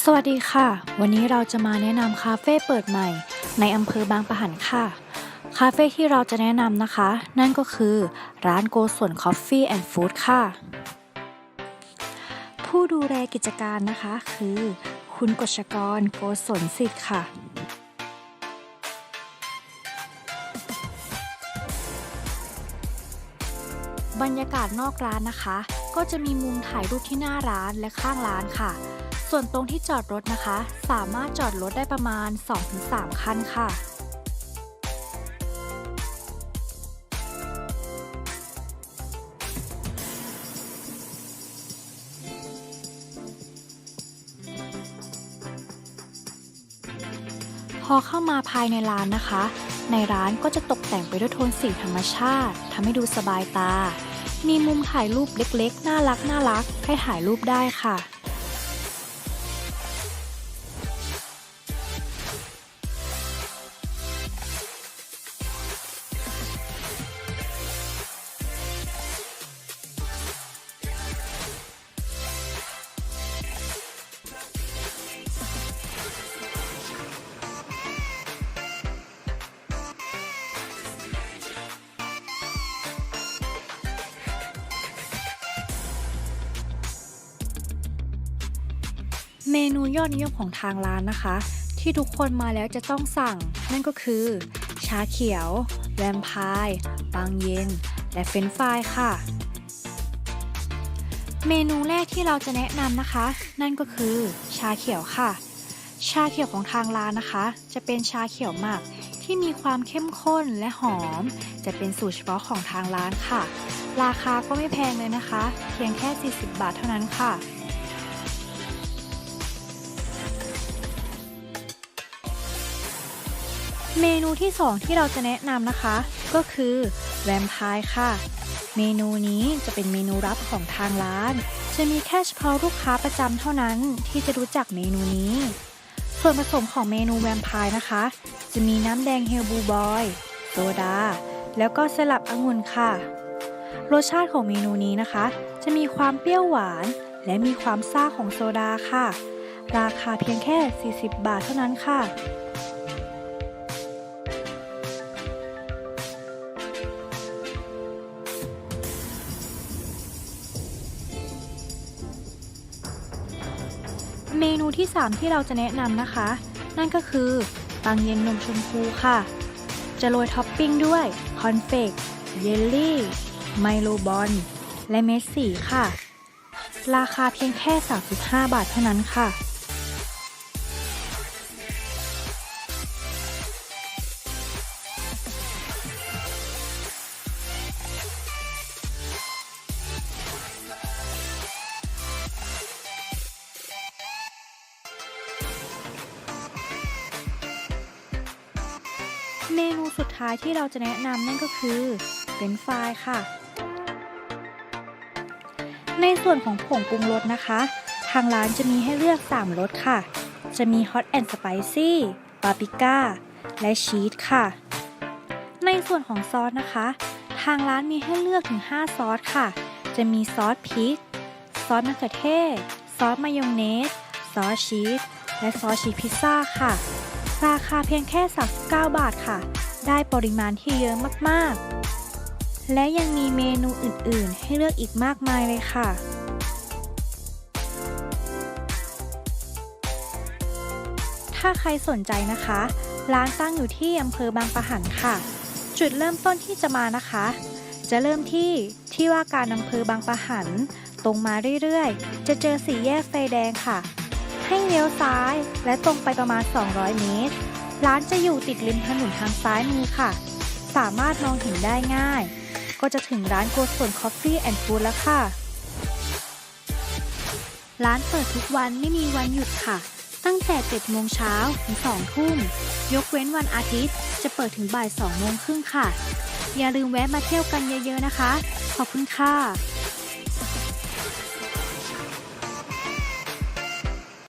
สวัสดีค่ะ วันนี้เราจะมาแนะนำคาเฟ่เปิดใหม่ ในอำเภอบางปะหันค่ะ คาเฟ่ที่เราจะแนะนำนะคะ นั่นก็คือร้านโกศลคอฟฟี่แอนด์ฟู้ดค่ะ ผู้ดูแลกิจการนะคะคือ คุณกฤษกรโกศลสิทธิ์ค่ะ บรรยากาศนอกร้านนะคะ ก็จะมีมุมถ่ายรูปที่หน้าร้านและข้างร้านค่ะ ส่วนตรงที่จอดรถนะคะ สามารถจอดรถได้ประมาณ 2-3 คันค่ะพอเข้ามาภายในร้านนะคะ ในร้านก็จะตกแต่งไปด้วยโทนสีธรรมชาติทำให้ดูสบายตา มีมุมถ่ายรูปเล็กๆ น่ารักน่ารักให้ถ่ายรูปได้ค่ะ เมนูยอดนิยมของทางร้านนะคะ ที่ทุกคนมาแล้วจะต้องสั่ง นั่นก็คือ ชาเขียว แวมไพร์ปังเย็น และเฟรนฟรายค่ะ เมนูแรกที่เราจะแนะนำนะคะ นั่นก็คือชาเขียวค่ะ ชาเขียวของทางร้านนะคะ จะเป็นชาเขียวหมักที่มีความเข้มข้นและหอม จะเป็นสูตรเฉพาะของทางร้านค่ะ ราคาก็ไม่แพงเลยนะคะ เพียงแค่ 40 บาทเท่านั้นค่ะ เมนูที่ 2 ที่เราจะแนะนำนะคะ ก็คือแวมไพร์ค่ะ เมนูนี้จะเป็นเมนูลับของทางร้าน จะมีแค่เฉพาะลูกค้าประจำเท่านั้นที่จะรู้จักเมนูนี้ ส่วนผสมของเมนูแวมไพร์นะคะ จะมีน้ำแดงเฮลบูบอยโซดา แล้วก็สลับองุ่นค่ะ รสชาติของเมนูนี้นะคะ จะมีความเปรี้ยวหวาน และมีความซ่าของโซดาค่ะ ราคาเพียงแค่ 40 บาทเท่านั้นค่ะ เมนูที่ 3 ที่เราจะแนะนำนะคะ นั่นก็คือปังเย็นนมชมพูค่ะ จะโรยท็อปปิ้งด้วยคอนเฟกเยลลี่ ไมโลบอลและเมสสีค่ะ ราคาเพียงแค่ 35 บาทเท่านั้นค่ะ เมนูสุดท้ายที่เราจะแนะนำนั่นก็คือเป็นไฟรายค่ะ ในส่วนของผงปรุงรสนะคะ ทางร้านจะมีให้เลือก 3รสค่ะ จะมี Hot and Spicy ปาปิก้า และชีสค่ะ ในส่วนของซอสนะคะ ทางร้านมีให้เลือกถึง 5 ซอสค่ะ จะมีซอสพริก ซอสมะเขือเทศ ซอสมายองเนส ซอสชีส และซอสชีสพิซซ่าค่ะ ราคาเพียงแค่ 39 บาทค่ะ ได้ปริมาณที่เยอะมากๆ และยังมีเมนูอื่นๆ ให้เลือกอีกมากมายเลยค่ะถ้าใครสนใจนะคะ ร้านตั้งอยู่ที่อำเภอบางปะหันค่ะ จุดเริ่มต้นที่จะมานะคะ จะเริ่มที่ที่ว่าการอำเภอบางปะหัน ตรงมาเรื่อยๆ จะเจอสี่แยกไฟแดงค่ะ ให้เลี้ยวซ้ายและตรงไปประมาณ 200 เมตร ร้านจะอยู่ติดริมถนนทางซ้ายมือค่ะ สามารถมองเห็นได้ง่าย ก็จะถึงร้านโกศลคอฟฟี่แอนด์ฟู้ดแล้วค่ะ ร้านเปิดทุกวันไม่มีวันหยุดค่ะ ตั้งแต่ 7 โมงเช้าถึง 2 ทุ่ม ยกเว้นวันอาทิตย์ จะเปิดถึงบ่าย 2 โมงครึ่งค่ะ อย่าลืมแวะมาเที่ยวกันเยอะๆนะคะ ขอบคุณค่ะ